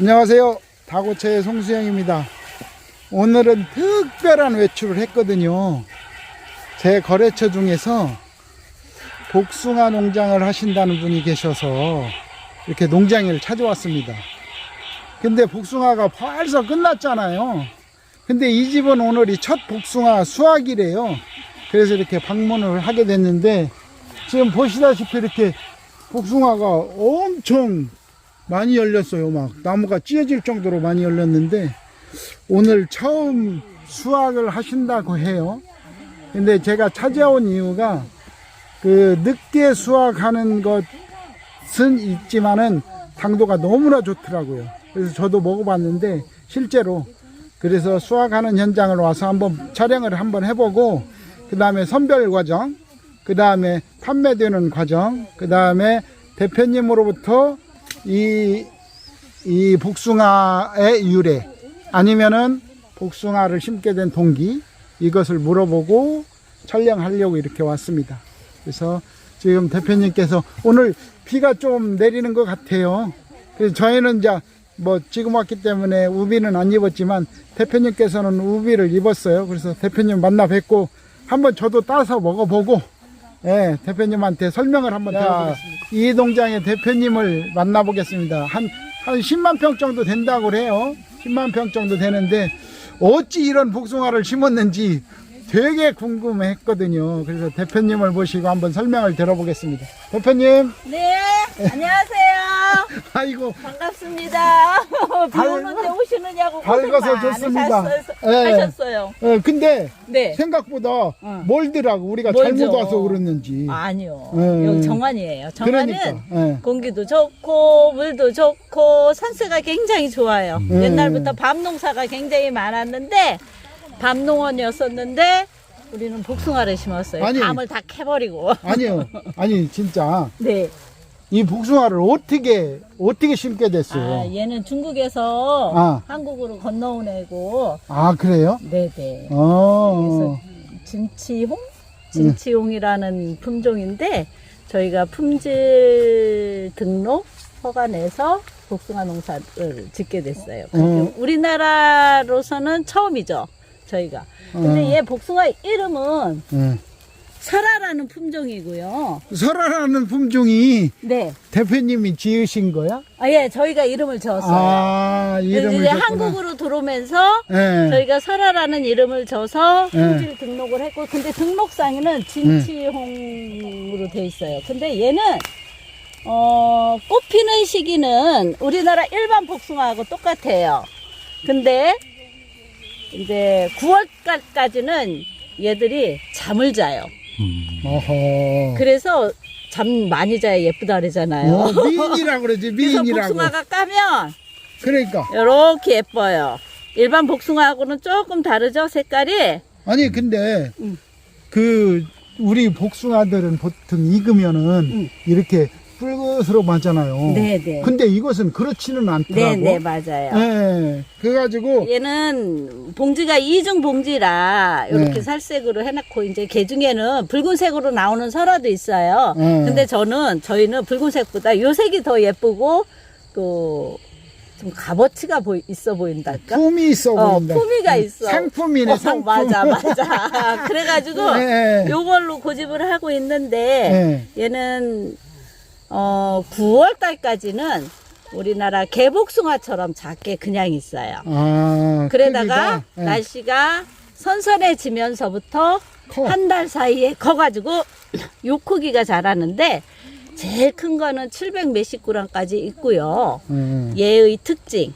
안녕하세요. 다고채의 송수영입니다. 오늘은 특별한 외출을 했거든요. 제 거래처 중에서 복숭아 농장을 하신다는 분이 계셔서 이렇게 농장을 찾아왔습니다. 근데 복숭아가 벌써 끝났잖아요. 근데 이 집은 오늘이 첫 복숭아 수확이래요. 그래서 이렇게 방문을 하게 됐는데 지금 보시다시피 이렇게 복숭아가 엄청 많이 열렸어요. 막 나무가 찢어질 정도로 많이 열렸는데 오늘 처음 수확을 하신다고 해요. 근데 제가 찾아온 이유가 그 늦게 수확하는 것은 있지만은 당도가 너무나 좋더라고요. 그래서 저도 먹어봤는데 실제로 그래서 수확하는 현장을 와서 한번 촬영을 한번 해보고 그 다음에 선별 과정, 그 다음에 판매되는 과정, 그 다음에 대표님으로부터 이, 이 복숭아의 유래 아니면은 복숭아를 심게 된 동기 이것을 물어보고 촬영하려고 이렇게 왔습니다. 그래서 지금 대표님께서 오늘 비가 좀 내리는 것 같아요. 그래서 저희는 이제 뭐 지금 왔기 때문에 우비는 안 입었지만 대표님께서는 우비를 입었어요. 그래서 대표님 만나 뵙고 한번 저도 따서 먹어보고 예, 대표님한테 설명을 한번 드려보겠습니다. 이 농장의 대표님을 만나보겠습니다. 한, 한 10만 평 정도 된다고 그래요. 10만 평 정도 되는데 어찌 이런 복숭아를 심었는지 되게 궁금했거든요. 그래서 대표님을 모시고 한번 설명을 들어보겠습니다. 대표님, 네, 안녕하세요. 아이고, 반갑습니다. 비 발- 오는데 오시느냐고 밝아서 고생 많이 좋습니다. 하셨- 예. 하셨어요. 어, 근데 네. 생각보다 응. 멀더라고. 우리가 멀죠. 잘못 와서 그랬는지. 아니요. 음. 여기 정원이에요. 정원은 그러니까. 예. 공기도 좋고 물도 좋고 산세가 굉장히 좋아요. 음. 옛날부터 밤 농사가 굉장히 많았는데 밤 농원이었었는데 우리는 복숭아를 심었어요. 아니. 밤을 다 캐버리고. 아니요. 아니, 진짜. 네. 이 복숭아를 어떻게, 어떻게 심게 됐어요? 아, 얘는 중국에서 아. 한국으로 건너온 애고. 아, 그래요? 네네. 어. 그래서 진치홍? 진치홍이라는 품종인데 저희가 품질 등록 허가 내서 복숭아 농사를 짓게 됐어요. 음. 우리나라로서는 처음이죠. 저희가. 근데 음. 얘 복숭아 이름은 예. 설아라는 품종이고요. 설아라는 품종이 네. 대표님이 지으신 거야? 아, 예, 저희가 이름을 지었어요. 아, 이름을 이제. 한국으로 들어오면서 예. 저희가 설아라는 이름을 줘서 네. 품질 등록을 했고 근데 등록상에는 진치홍으로 돼 있어요. 근데 얘는 어, 꽃 피는 시기는 우리나라 일반 복숭아하고 똑같아요. 근데 이제 9월까지는 얘들이 잠을 자요. 어허. 그래서 잠 많이 자야 예쁘다 그러잖아요. 어, 미인이라고 그러지, 그래서 미인이라고. 복숭아가 까면 그러니까. 이렇게 예뻐요. 일반 복숭아하고는 조금 다르죠, 색깔이? 아니, 근데, 음. 그, 우리 복숭아들은 보통 익으면은 음. 이렇게 붉으스러워하잖아요. 네네. 근데 이것은 그렇지는 않더라고. 네네, 맞아요. 예. 그래가지고, 얘는 봉지가 이중 봉지라 이렇게 네. 살색으로 해놓고 이제 개 중에는 붉은색으로 나오는 설화도 있어요. 네. 근데 저는 저희는 붉은색보다 요 색이 더 예쁘고 또 좀 값어치가 보이, 있어 보인달까? 품이 있어 어, 보인다. 품위가 있어. 상품이네, 어, 상품. 맞아, 맞아. 그래가지고 네. 요걸로 고집을 하고 있는데 얘는 어 9월 달까지는 우리나라 개복숭아처럼 작게 그냥 있어요. 아, 그러다가 크기가, 예. 날씨가 선선해지면서부터 커. 한 달 사이에 커가지고 요 크기가 자라는데 제일 큰 거는 700 몇십 g까지 있고요. 음. 얘의 특징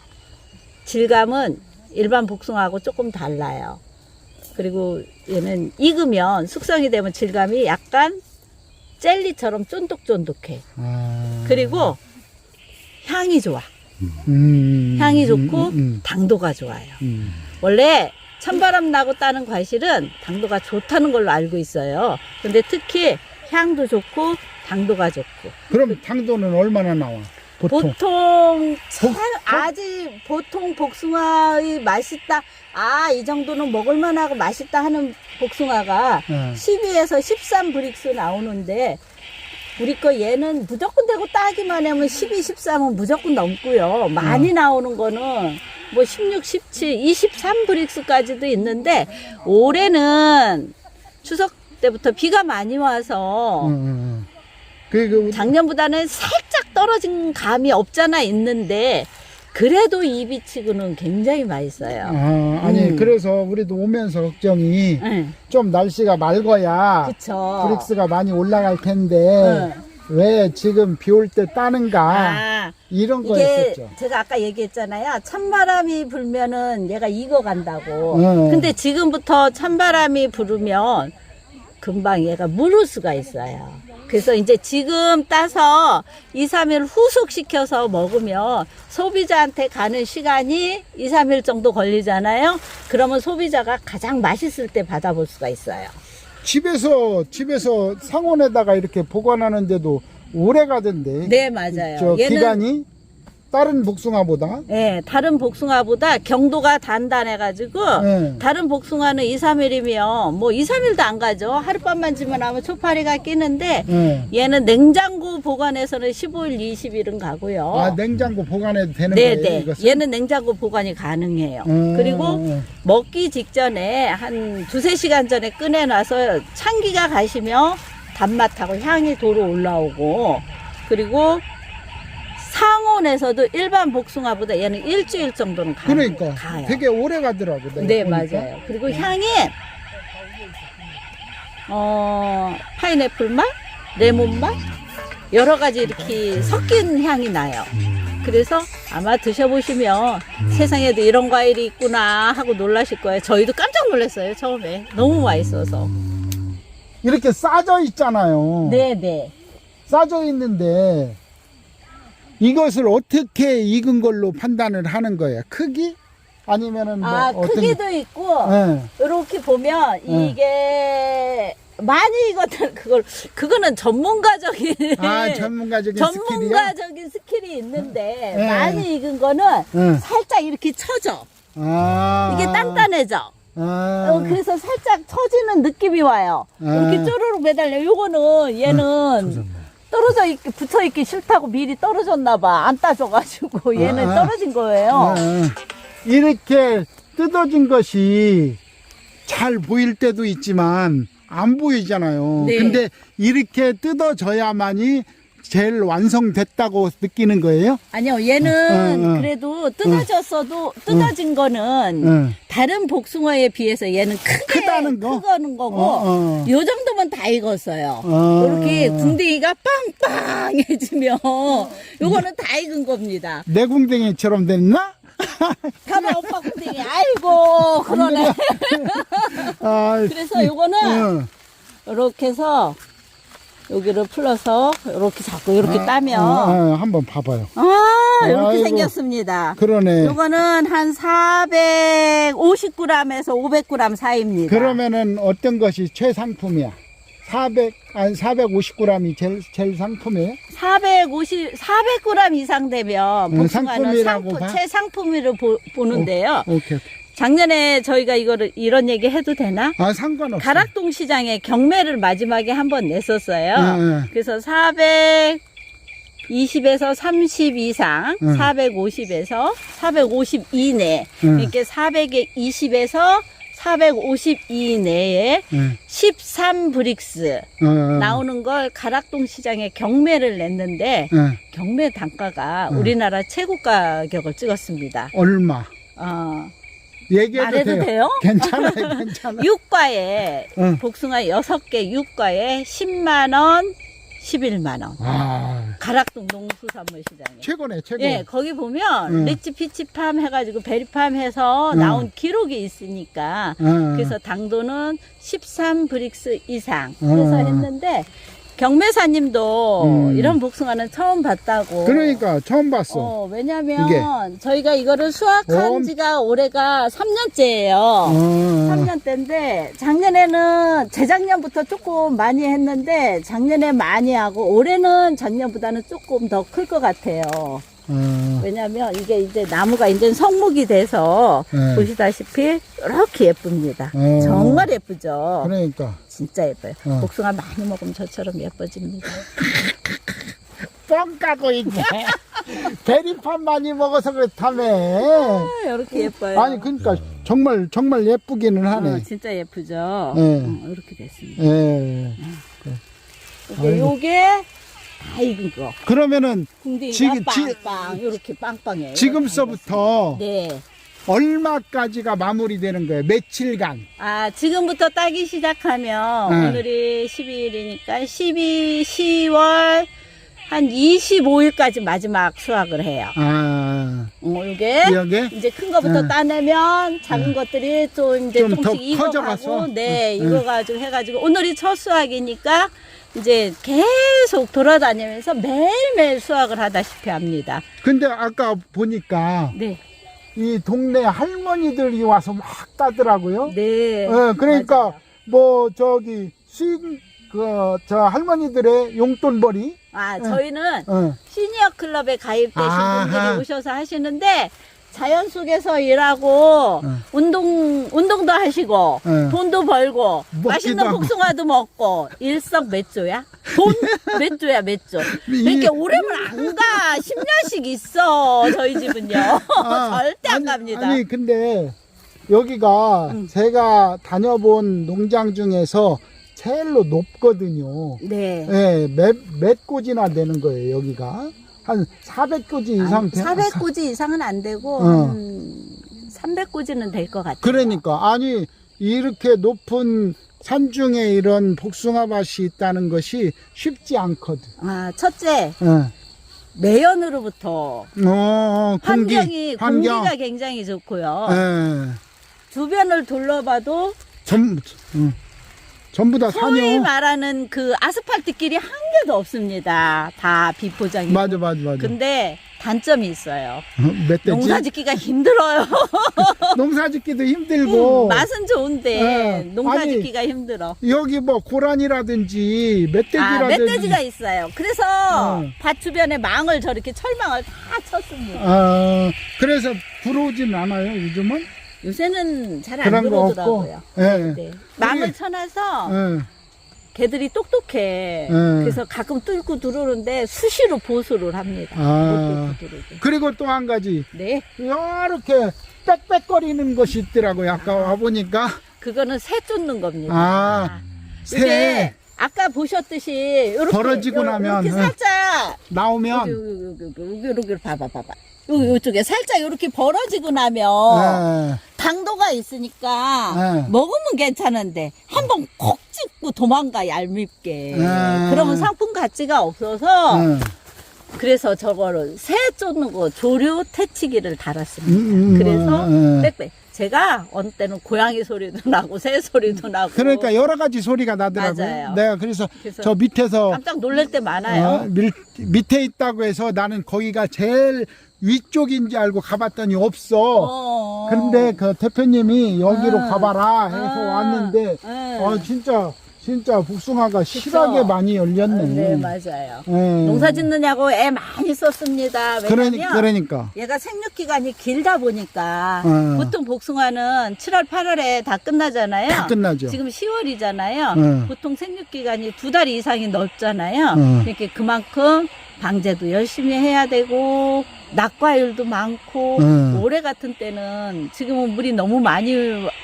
질감은 일반 복숭아하고 조금 달라요. 그리고 얘는 익으면 숙성이 되면 질감이 약간 젤리처럼 쫀득쫀득해. 아. 그리고 향이 좋아. 음. 향이 음, 좋고 음, 음, 당도가 좋아요. 음. 원래 찬바람 나고 따는 과실은 당도가 좋다는 걸로 알고 있어요. 근데 특히 향도 좋고 당도가 좋고 그럼 당도는 얼마나 나와? 보통. 보통 참 아직 보통 복숭아의 맛있다 아 이 정도는 먹을만하고 맛있다 하는 복숭아가 예. 12에서 13 브릭스 나오는데 우리 거 얘는 무조건 되고 따기만 하면 12, 13은 무조건 넘고요. 많이 음. 나오는 거는 뭐 16, 17, 23 브릭스까지도 있는데 올해는 추석 때부터 비가 많이 와서 응, 응, 응. 그, 그, 작년보다는 살짝 떨어진 감이 없잖아 있는데 그래도 이 비치고는 굉장히 맛있어요. 아, 아니, 음. 그래서 우리도 오면서 걱정이 응, 좀 날씨가 맑아야 그쵸. 브릭스가 많이 올라갈 텐데 응. 왜 지금 비 올 때 따는가 아, 이런 이게 거였었죠. 제가 아까 얘기했잖아요. 찬바람이 불면은 얘가 익어간다고. 응. 근데 지금부터 찬바람이 불으면 금방 얘가 무를 수가 있어요. 그래서 이제 지금 따서 2, 3일 후숙시켜서 먹으면 소비자한테 가는 시간이 2, 3일 정도 걸리잖아요. 그러면 소비자가 가장 맛있을 때 받아볼 수가 있어요. 집에서 집에서 상온에다가 이렇게 보관하는데도 오래 가던데. 네, 맞아요. 저 얘는 기간이 다른 복숭아보다. 예, 다른 복숭아보다 경도가 단단해가지고 네. 다른 복숭아는 2, 3일이면 뭐 2, 3일도 안 가죠. 하룻밤만 지면 하면 초파리가 끼는데 네. 얘는 냉장고 보관해서는 15일, 20일은 가고요. 아 냉장고 보관해도 되는 네, 거예요? 네. 이것은? 얘는 냉장고 보관이 가능해요. 음, 그리고 음. 먹기 직전에 한 두세 시간 전에 꺼내놔서 찬기가 가시면 단맛하고 향이 도로 올라오고 그리고 상온에서도 일반 복숭아보다 얘는 일주일 정도는 가, 그러니까 가요. 되게 오래 가더라고. 내가 네, 보니까. 맞아요. 그리고 향이 어 파인애플 맛, 레몬 맛 여러 가지 이렇게 섞인 향이 나요. 그래서 아마 드셔보시면 세상에도 이런 과일이 있구나 하고 놀라실 거예요. 저희도 깜짝 놀랐어요 처음에 너무 맛있어서. 이렇게 싸져 있잖아요. 네, 네. 싸져 있는데 이것을 어떻게 익은 걸로 판단을 하는 거예요? 크기? 아니면은 뭐 아 어떤 크기도 있고 네. 이렇게 보면 네. 이게 많이 익었다 그걸 그거는 전문가적인 아 전문가적인? 전문가적인 스킬이 있는데 네. 많이 익은 거는 네. 살짝 이렇게 쳐져. 아 이게 단단해져. 아, 어, 그래서 살짝 처지는 느낌이 와요. 아. 이렇게 쪼르륵 매달려. 요거는 얘는 떨어져 있기 붙어 있기 싫다고 미리 떨어졌나 봐. 안 따져가지고 얘는 아. 떨어진 거예요. 아, 이렇게 뜯어진 것이 잘 보일 때도 있지만 안 보이잖아요. 네. 근데 이렇게 뜯어져야만이 제일 완성됐다고 느끼는 거예요? 아니요, 얘는 응, 응. 그래도 뜯어졌어도 뜯어진 거는 응. 다른 복숭아에 비해서 얘는 크게 크다는 거? 크다는 거고 어, 어. 요 정도면 다 익었어요. 어. 이렇게 궁뎅이가 빵빵해지면 요거는 다 익은 겁니다. 내 궁뎅이처럼 됐나? 봐봐 오빠 궁뎅이 아이고 그러네. 아, 그래서 요거는 응. 이렇게 해서 여기를 풀어서 이렇게 잡고 이렇게 아, 따면 아, 아, 한번 봐봐요. 아 이렇게 아이고. 생겼습니다. 그러네. 요거는 한 450g에서 500g 사이입니다. 그러면은 어떤 것이 최상품이야? 400, 아니 450g이 제일, 제일 상품이에요? 450, 400g 이상 되면 음, 복숭아는 상품이라고 상품, 봐? 최상품으로 보, 보는데요. 오케이. 오케이. 작년에 저희가 이거를 이런 얘기 해도 되나? 아, 상관없어. 가락동 시장에 경매를 마지막에 한 번 냈었어요. 응, 응. 그래서 420에서 30 이상, 응. 450에서 450 이내, 응. 이렇게 420에서 450 이내에 응. 13 브릭스 어, 어. 나오는 걸 가락동 시장에 경매를 냈는데 응. 경매 단가가 응. 우리나라 최고 가격을 찍었습니다. 얼마? 어, 얘기해도 말해도 돼요? 돼요? 괜찮아요, 괜찮아. 육과에 응. 복숭아 6개 육과에 10만 원, 11만 원. 아, 가락동 농수산물 시장에. 최고네, 최고. 예, 거기 보면 응. 리치 피치팜 해가지고 베리팜 해서 응. 나온 기록이 있으니까 어, 어. 그래서 당도는 13 브릭스 이상 응. 해서 했는데 경매사님도 음. 이런 복숭아는 처음 봤다고. 그러니까 처음 봤어. 어, 왜냐면 저희가 이거를 수확한 엄- 지가 올해가 3년째예요. 어. 3년째인데 작년에는 재작년부터 조금 많이 했는데 작년에 많이 하고 올해는 작년보다는 조금 더 클 것 같아요. 어, 왜냐면 이게 이제 나무가 이제 성목이 돼서 네. 보시다시피 이렇게 예쁩니다. 어. 정말 예쁘죠. 그러니까 진짜 예뻐요. 어. 복숭아 많이 먹으면 저처럼 예뻐집니다. 뻥 까고 있네. 대리판 많이 먹어서 그렇다며. 이렇게 예뻐요. 아니 그러니까 정말 정말 예쁘기는 어, 하네. 진짜 예쁘죠. 네. 어, 이렇게 됐습니다. 예. 이제 요게 다 익은 거. 그러면은 지금- 지- 빵빵 이렇게 빵빵해요. 지금서부터 네. 얼마까지가 마무리되는 거예요? 며칠간? 아, 지금부터 따기 시작하면 네. 오늘이 12일이니까 12, 10월 한 25일까지 마지막 수확을 해요. 아, 어, 이게 여기 이제 큰 거부터 네. 따내면 작은 것들이 좀 이제 좀더 조금씩 익어가고 커져가서? 네, 응. 익어가지고 해가지고 오늘이 첫 수확이니까 이제 계속 돌아다니면서 매일매일 수확을 하다시피 합니다. 근데 아까 보니까 네, 이 동네 할머니들이 와서 막 따더라고요. 네. 예, 그러니까 맞아요. 뭐 저기 수익 그저 할머니들의 용돈벌이 아, 응. 저희는 어, 시니어 클럽에 가입되신 아하. 분들이 오셔서 하시는데 자연 속에서 일하고 응. 운동 운동도 하시고 응. 돈도 벌고 먹기도 맛있는 하고. 복숭아도 먹고 일석 몇 조야? 돈 몇 조야 몇 조? 이- 이렇게 오래면 안 가. 10년씩 있어 저희 집은요. 아, 절대 안 아니, 갑니다. 아니 근데 여기가 응. 제가 다녀본 농장 중에서 제일로 높거든요. 네. 예, 몇, 몇 꼬지나 되는 거예요, 여기가. 한 400꼬지 이상 돼. 400고지 이상은 안 되고 어. 한 300고지는 될 것 같아요. 그러니까 아니 이렇게 높은 산중에 이런 복숭아 밭이 있다는 것이 쉽지 않거든. 아, 첫째 어, 매연으로부터 어, 공기, 환경이 환경. 공기가 굉장히 좋고요. 예, 주변을 둘러봐도 전, 음, 전부 다 소위 산이요. 말하는 그 아스팔트 길이 한 개도 없습니다. 다 비포장이. 맞아, 맞아, 맞아. 근데 단점이 있어요. 어, 멧돼지. 농사 짓기가 힘들어요. 농사짓기도 힘들고. 음, 맛은 좋은데 네. 농사짓기가 힘들어. 여기 뭐 고란이라든지 아, 멧돼지라든지. 멧돼지가 있어요. 그래서 어. 밭 주변에 망을 저렇게 철망을 다 쳤습니다. 아, 그래서 들어오진 않아요, 요즘은? 요새는 잘 안 그런 거 없고. 들어오더라고요. 예. 네. 망을 우리- 쳐놔서 예. 개들이 똑똑해. 음. 그래서 가끔 뚫고 들어오는데 수시로 보수를 합니다. 아. 못 뚫고 들어오게. 그리고 또 한 가지. 네, 이렇게 빽빽거리는 것이 있더라고요. 아까 와 보니까. 그거는 새 쫓는 겁니다. 아, 이게 새 아까 보셨듯이 이렇게 벌어지고 나면, 이렇게 응. 살짝 나오면. 여기 여기 여기 봐봐 봐봐. 이쪽에 살짝 이렇게 벌어지고 나면 예. 당도가 있으니까 네. 먹으면 괜찮은데 한번 콕 찍고 도망가 얄밉게. 네. 그러면 상품 가치가 없어서 예. 그래서 저거를 새 쫓는 거 조류 퇴치기를 달았습니다. 음, 음, 그래서 음, 음. 빽빽. 제가 어느 때는 고양이 소리도 나고 새 소리도 나고. 그러니까 여러 가지 소리가 나더라고요. 맞아요. 내가 그래서, 그래서 저 밑에서 깜짝 놀랄 때 많아요. 어, 밀, 밑에 있다고 해서 나는 거기가 제일 위쪽인지 알고 가봤더니 없어. 어. 근데 그 대표님이 여기로 아. 가봐라 해서 아. 왔는데 네. 어 진짜 진짜 복숭아가 실하게 많이 열렸네. 네, 맞아요. 예. 농사 짓느냐고 애 많이 썼습니다. 왜냐면 그러니까. 얘가 생육 기간이 길다 보니까 어. 보통 복숭아는 7월, 8월에 다 끝나잖아요. 다 끝나죠. 지금 10월이잖아요. 어. 보통 생육 기간이 두 달 이상이 넓잖아요. 어. 이렇게 그만큼 방제도 열심히 해야 되고 낙과율도 많고 어. 올해 같은 때는 지금은 물이 너무 많이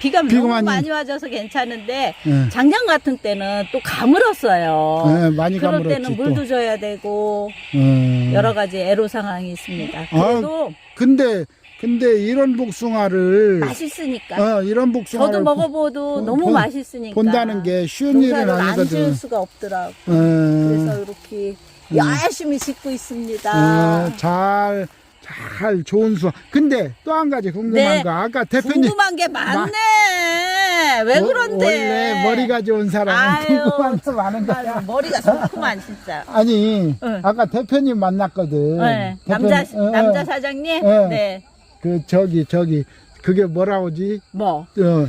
비가, 비가 너무 많이- 많이 와줘서 괜찮은데 예. 작년 같은 때는 또 가물었어요. 예, 많이 그럴 가물었지 때는 또. 물도 줘야 되고 음. 여러 가지 애로 상황이 있습니다. 그래도 근데 근데 이런 복숭아를 맛있으니까. 어, 이런 복숭아를 저도 먹어보도 본- 너무 본- 맛있으니까. 본다는 게 쉬운 일은 농사를 안 아니거든. 지을 수가 없더라고. 어, 그래서 이렇게 열심히 짓고 있습니다. 어, 잘, 잘 좋은 수. 근데 또 한 가지 궁금한 네. 거 아까 대표님 궁금한 게 많네. 왜 워- 그런데? 원래 머리가 좋은 사람은 아유, 궁금한 거 많은 거야. 머리가 좋구만 진짜. 아니 응. 아까 대표님 만났거든. 네, 대표님, 남자 어, 어, 남자 사장님. 네. 네. 그 저기 저기 그게 뭐라 하지? 뭐? 어,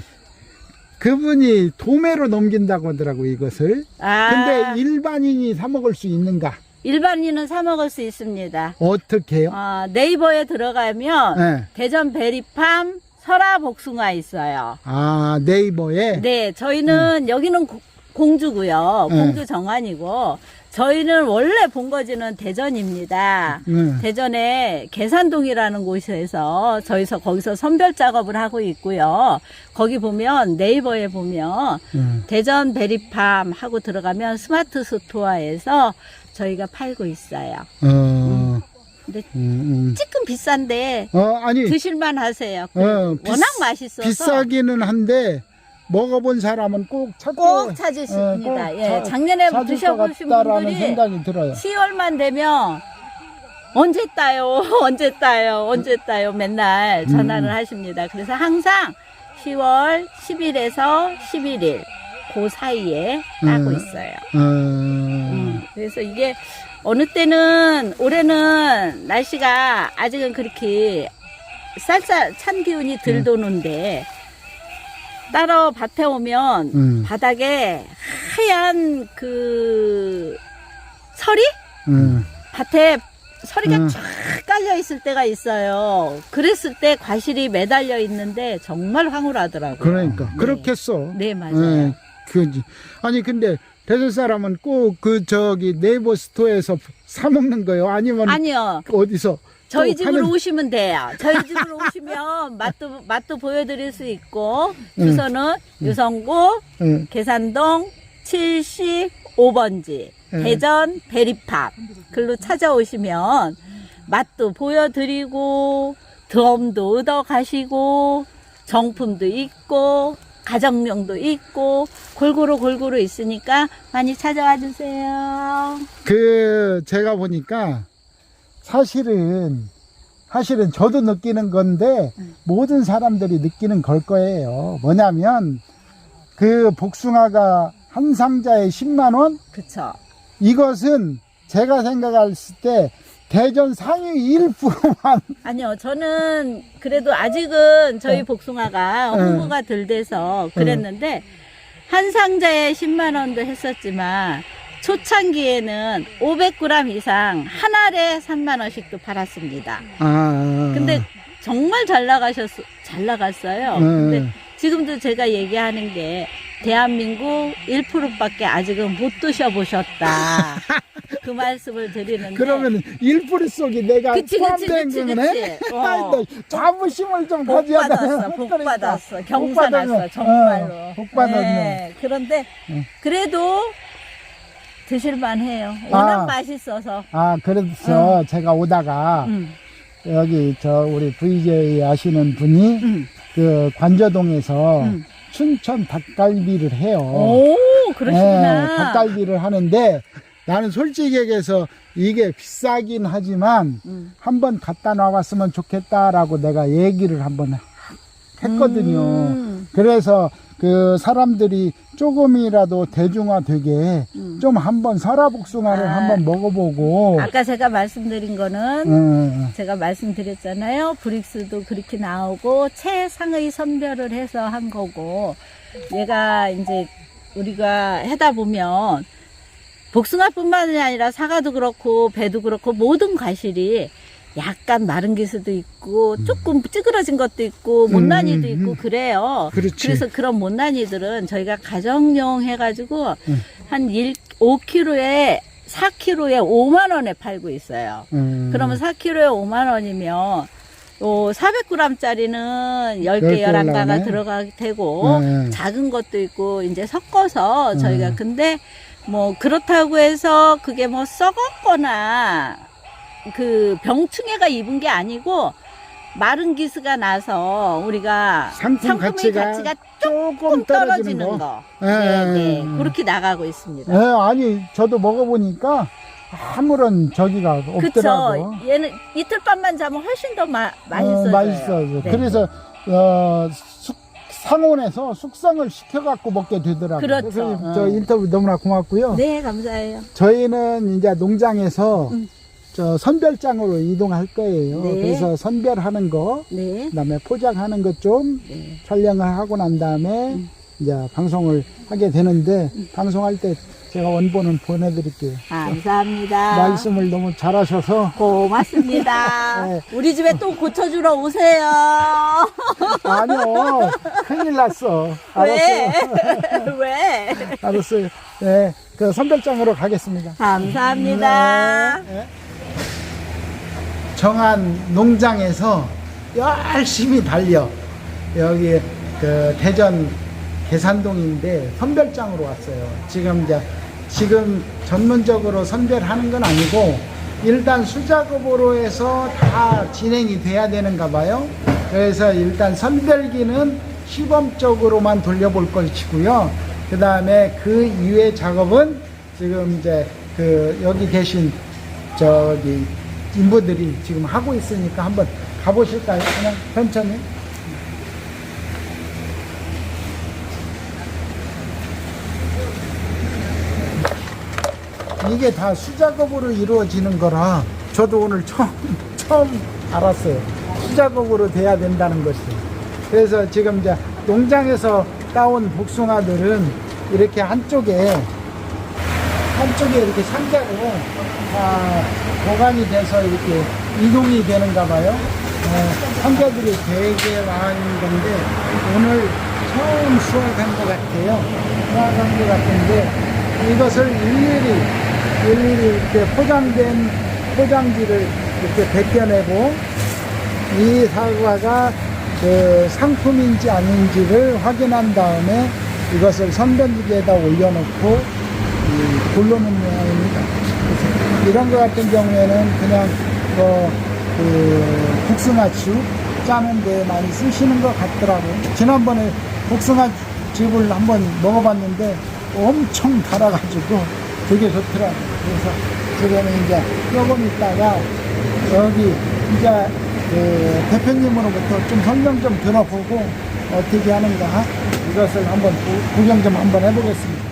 그분이 도매로 넘긴다고 하더라고 이것을. 아. 근데 일반인이 사 먹을 수 있는가? 일반인은 사 먹을 수 있습니다. 어떻게 해요? 어, 네이버에 들어가면 네. 대전 베리팜 설화 복숭아 있어요. 아, 네이버에? 네, 저희는 여기는 고- 공주고요. 네. 공주 정안이고 저희는 원래 본거지는 대전입니다. 응. 대전에 계산동이라는 곳에서 저희서 거기서 선별 작업을 하고 있고요. 거기 보면 네이버에 보면 응. 대전 베리팜 하고 들어가면 스마트 스토어에서 저희가 팔고 있어요. 어, 근데 음, 조금 비싼데 음. 어, 아니, 드실만 하세요. 어, 비싸- 워낙 맛있어서 비싸기는 한데, 먹어본 사람은 꼭 찾게. 꼭 찾으십니다. 어, 꼭 예, 자- 작년에 찾을 드셔보신 같다라는 분들이 생각이 들어요. 10월만 되면 언제 따요? 언제 따요? 언제 따요? 맨날 전화를 음. 하십니다. 그래서 항상 10월 10일에서 11일 그 사이에 따고 음. 있어요. 어, 음, 그래서 이게 어느 때는 올해는 날씨가 아직은 그렇게 쌀쌀 찬 기운이 덜 음. 도는데 따러 밭에 오면 음. 바닥에 하얀 그 설이 음. 밭에 서리가 음. 쫙 깔려 있을 때가 있어요. 그랬을 때 과실이 매달려 있는데 정말 황홀하더라고요. 그러니까. 네. 그렇겠어. 네, 맞아요. 예, 그지. 아니, 근데, 대전 사람은 꼭 그, 저기, 네이버 스토어에서 사 먹는 거예요? 아니면 아니요. 어디서? 저희 또 집으로 파는- 오시면 돼요. 저희 집으로 오시면 맛도 맛도 보여드릴 수 있고 음. 주소는 유성구 응. 계산동 75번지 음. 대전 베리팝 글로 찾아오시면 맛도 보여드리고 드럼도 얻어 가시고 정품도 있고 가정용도 있고 골고루 골고루 있으니까 많이 찾아와 주세요. 그, 제가 보니까, 사실은, 사실은 저도 느끼는 건데, 음. 모든 사람들이 느끼는 걸 거예요. 뭐냐면, 그 복숭아가 한 상자에 10만 원? 그쵸? 이것은 제가 생각했을 때, 대전 상위 1%만, 아니요, 저는 그래도 아직은 저희 어. 복숭아가 응. 홍보가 덜 돼서 그랬는데, 한 상자에 10만 원도 했었지만, 초창기에는 500g 이상 한 알에 3만 원씩도 팔았습니다. 아. 근데 정말 잘 나가셨, 잘 나갔어요. 네. 근데 지금도 제가 얘기하는 게, 대한민국 1%밖에 아직은 못 드셔 보셨다. 그 말씀을 드리는데. 그러면 1% 속이 내가 그치, 그치, 포함된 그치, 거네? 그치. 어. 아이, 자부심을 좀 복 가져야 받았어, 돼. 복 그러니까. 받았어, 복 경사 받았네. 났어, 정말로. 어, 복 받았네. 네, 그런데 응. 그래도 드실만 해요. 워낙 아. 맛있어서. 아, 그래서 제가 오다가 음, 여기 저 우리 VJ 아시는 분이 음, 그 관저동에서 음. 춘천 닭갈비를 해요. 오, 그러시구나. 네, 닭갈비를 하는데 나는 솔직히 얘기해서 이게 비싸긴 하지만 음. 한번 갖다 놔봤으면 좋겠다라고 내가 얘기를 한번 했거든요. 음, 그래서 그 사람들이 조금이라도 대중화되게 음. 좀 한번 설화복숭아를 아. 한번 먹어보고 아까 제가 말씀드린 거는 음, 제가 말씀드렸잖아요. 브릭스도 그렇게 나오고 최상의 선별을 해서 한 거고 얘가 이제 우리가 해다 보면 복숭아뿐만이 아니라 사과도 그렇고 배도 그렇고 모든 과실이 약간 마른 기수도 있고 조금 찌그러진 것도 있고 못난이도 음, 있고 음. 그래요. 그렇지. 그래서 그런 못난이들은 저희가 가정용 해가지고 음. 한 1, 5kg에 4kg에 5만 원에 팔고 있어요. 음. 그러면 4kg에 5만 원이면 또 400g짜리는 10개, 10개 11가가 올라가네. 들어가 되고 네. 작은 것도 있고 이제 섞어서 저희가 음. 근데 뭐 그렇다고 해서 그게 뭐 썩었거나 그 병충해가 입은 게 아니고 마른 기스가 나서 우리가 상품 상품의 가치가 가치가 조금 떨어지는 떨어지는 거. 거. 예, 네, 예, 네. 예. 그렇게 나가고 있습니다. 네, 아니 저도 먹어보니까 아무런 저기가 그쵸. 없더라고. 얘는 이틀 밤만 자면 훨씬 더 마, 맛있어져요. 어, 맛있어요. 네. 그래서 어, 숙- 상온에서 숙성을 시켜갖고 먹게 되더라고요. 그렇죠. 그래서 저 어. 인터뷰 너무나 고맙고요. 네, 감사해요. 저희는 이제 농장에서 음. 저 선별장으로 이동할 거예요. 네. 그래서 선별하는 거, 네. 그다음에 포장하는 것 좀 네. 촬영을 하고 난 다음에 음. 이제 방송을 하게 되는데 방송할 때 제가 원본은 보내드릴게요. 감사합니다. 말씀을 너무 잘하셔서 고맙습니다. 네. 우리 집에 또 고쳐주러 오세요. 아니요 큰일 났어. 왜? 왜? 알았어요. 네, 그 선별장으로 가겠습니다. 감사합니다. 네. 정한 농장에서 열심히 달려 여기 그 대전 계산동인데 선별장으로 왔어요. 지금 이제 지금 전문적으로 선별하는 건 아니고 일단 수작업으로 해서 다 진행이 돼야 되는가 봐요. 그래서 일단 선별기는 시범적으로만 돌려볼 것이고요. 그 다음에 그 이외 작업은 지금 이제 그 여기 계신 저기 인부들이 지금 하고 있으니까 한번 가보실까요? 그냥 천천히. 이게 다 수작업으로 이루어지는 거라 저도 오늘 처음 처음 알았어요. 수작업으로 돼야 된다는 것이. 그래서 지금 이제 농장에서 따온 복숭아들은 이렇게 한쪽에 한쪽에 이렇게 상자로 다 보관이 돼서 이렇게 이동이 되는가 봐요. 어, 상자들이 되게 많은 건데 오늘 처음 수확한 것 같아요. 수확한 것 같은데 이것을 일일이 일일이 이렇게 포장된 포장지를 이렇게 벗겨내고 이 사과가 그 상품인지 아닌지를 확인한 다음에 이것을 선별기에다 올려놓고 이 고르는 모양입니다. 이런 거 같은 경우에는 그냥 뭐, 그 복숭아즙 짜는 데 많이 쓰시는 것 같더라고요. 지난번에 복숭아즙을 한번 먹어봤는데 엄청 달아가지고 되게 좋더라고요. 그래서 지금은 이제 조금 있다가 여기 이제 그 대표님으로부터 좀 설명 좀 들어보고 어떻게 하는가 이것을 한번 구- 구경 좀 한번 해보겠습니다.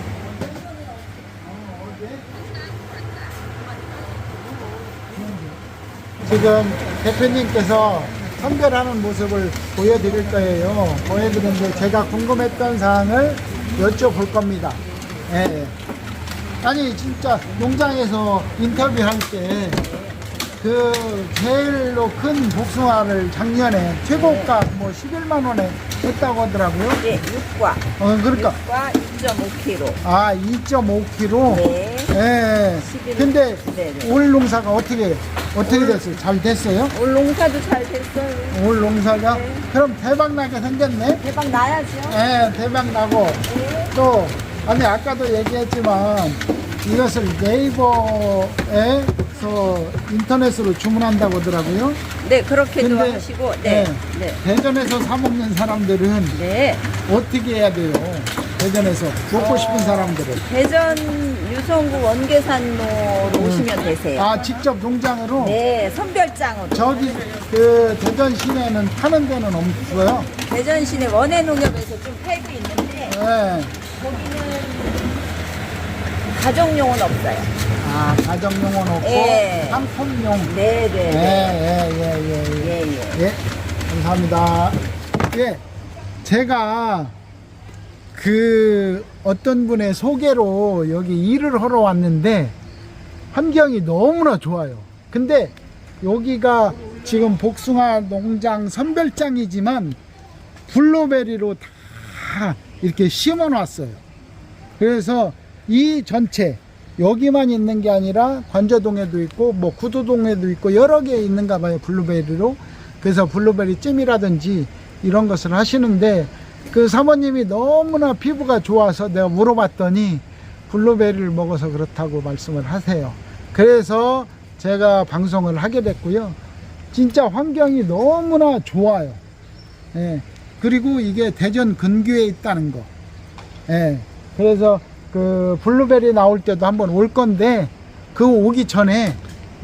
지금 대표님께서 선별하는 모습을 보여드릴 거예요. 보여드리는데 제가 궁금했던 사항을 여쭤볼 겁니다. 예, 예. 아니 진짜 농장에서 인터뷰할 때 그 제일로 큰 복숭아를 작년에 최고가 뭐 11만 원에 했다고 하더라고요. 네, 6과. 어 그러니까 6과 2.5kg. 아 2.5kg. 네. 예. 근데 네, 네. 올 농사가 어떻게 어떻게 됐어요? 잘 됐어요? 올 농사도 잘 됐어요. 올 농사가 네. 그럼 대박 나게 생겼네. 대박 나야죠. 예, 대박 나고 네. 또 아니 아까도 얘기했지만 이것을 네이버에서 인터넷으로 주문한다고 하더라고요. 네, 그렇게도 근데, 하시고, 네. 네. 네. 대전에서 사 먹는 사람들은 네. 어떻게 해야 돼요? 대전에서 먹고 싶은 사람들은 대전 유성구 원계산로로 오시면 되세요. 아 직접 농장으로 네, 선별장으로. 저기 그 대전 시내는 파는 데는 없어요. 대전 시내 원해농협에서 좀 팔고 있는데 네. 거기는 가정용은 없어요. 아 가정용은 없고 예. 상품용. 네, 네, 네. 예예예예 예, 예. 예, 예. 예, 감사합니다. 예, 제가 그 어떤 분의 소개로 여기 일을 하러 왔는데 환경이 너무나 좋아요. 근데 여기가 지금 복숭아 농장 선별장이지만 블루베리로 다 이렇게 심어 놨어요. 그래서 이 전체 여기만 있는 게 아니라 관저동에도 있고 뭐 구도동에도 있고 여러 개 있는가 봐요 블루베리로. 그래서 블루베리 찜이라든지 이런 것을 하시는데 그 사모님이 너무나 피부가 좋아서 내가 물어봤더니 블루베리를 먹어서 그렇다고 말씀을 하세요. 그래서 제가 방송을 하게 됐고요. 진짜 환경이 너무나 좋아요. 예. 그리고 이게 대전 근교에 있다는 거. 예. 그래서 그 블루베리 나올 때도 한번 올 건데 그 오기 전에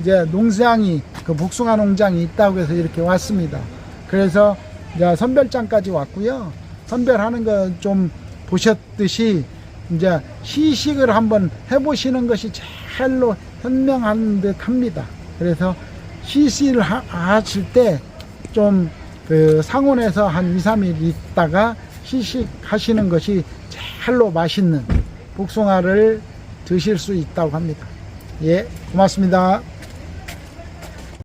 이제 농장이 그 복숭아 농장이 있다고 해서 이렇게 왔습니다. 그래서 이제 선별장까지 왔고요. 선별하는 거 좀 보셨듯이 이제 시식을 한번 해보시는 것이 제일로 현명한 듯 합니다. 그래서 시식을 하, 하실 때좀 그 상온에서 한 2, 3일 있다가 시식하시는 것이 제일로 맛있는 복숭아를 드실 수 있다고 합니다. 예, 고맙습니다.